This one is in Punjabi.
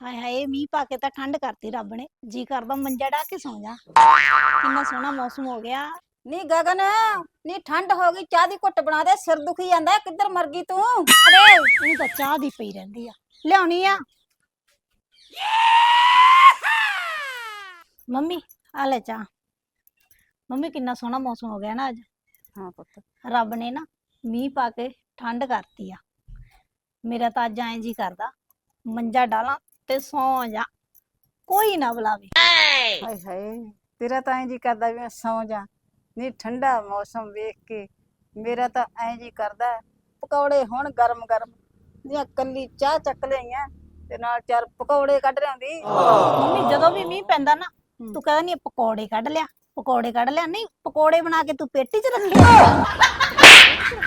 ਹਾਏ ਹਾਏ ਮੀਂਹ ਪਾ ਕੇ ਤਾਂ ਠੰਡ ਕਰਤੀ ਰੱਬ ਨੇ। ਜੀ ਕਰਦਾ ਮੰਜਾ ਢਾ ਕੇ ਸੌਂ ਜਾ। ਕਿੰਨਾ ਸੋਹਣਾ ਮੌਸਮ ਹੋ ਗਿਆ। ਨੀ ਗਗਨ ਨੀ ਠੰਡ ਹੋ ਗਈ ਚਾਹ ਦੀ ਘੁੱਟ ਬਣਾ ਦੇ ਸਿਰ ਦੁਖੀ ਜਾਂਦਾ ਕਿੱਧਰ ਮਰ ਗਈ ਤੂੰ? ਅਰੇ ਇਹਨੂੰ ਤਾਂ ਚਾਹ ਦੀ ਪਈ ਰਹਿੰਦੀ ਆ। ਲਿਆਉਣੀ ਆ। ਮੰਮੀ ਆ ਲੈ ਚਾਹ। ਮੰਮੀ ਕਿੰਨਾ ਸੋਹਣਾ ਮੌਸਮ ਹੋ ਗਿਆ ਨਾ ਅੱਜ। ਹਾਂ ਪੁੱਤ। ਰੱਬ ਨੇ ਨਾ ਮੀਂਹ ਪਾ ਕੇ ਠੰਡ ਕਰਤੀ ਆ। ਮੇਰਾ ਤਾਂ ਅੱਜ ਐਂ ਜੀ ਕਰਦਾ ਮੰਜਾ ਡਾਲਾਂ ਤੇ ਸੌਂ ਜਾ। ਕੋਈ ਨਾ ਬੁਲਾਵੇ। ਹਾਏ ਹਾਏ ਤੇਰਾ ਤਾਂ ਐਂ ਜੀ ਕਰਦਾ ਵੀ ਮੈਂ ਸੌਂ ਜਾ। ਨੀ ਠੰਡਾ ਮੌਸਮ ਵੇਖ ਕੇ ਮੇਰਾ ਤਾਂ ਐਂ ਜੀ ਕਰਦਾ ਪਕੌੜੇ ਹੁਣ ਗਰਮ ਗਰਮ ਜਾਂ ਕੱਲੀ ਚਾਹ ਚੱਕ ਲਈਆਂ ਤੇ ਨਾਲ ਚਾਰ ਪਕੌੜੇ ਕੱਢ ਲਿਆਂਦੀ। ਮੰਮੀ ਜਦੋਂ ਵੀ ਮੀਂਹ ਪੈਂਦਾ ਨਾ। ਤੂੰ ਕਹਿੰਦਾ ਨਹੀਂ ਪਕੌੜੇ ਕੱਢ ਲਿਆ ਪਕੌੜੇ ਕੱਢ ਲਿਆ। ਨਹੀਂ ਪਕੌੜੇ ਬਣਾ ਕੇ ਤੂੰ ਪੇਟੀ 'ਚ ਰੱਖੇ।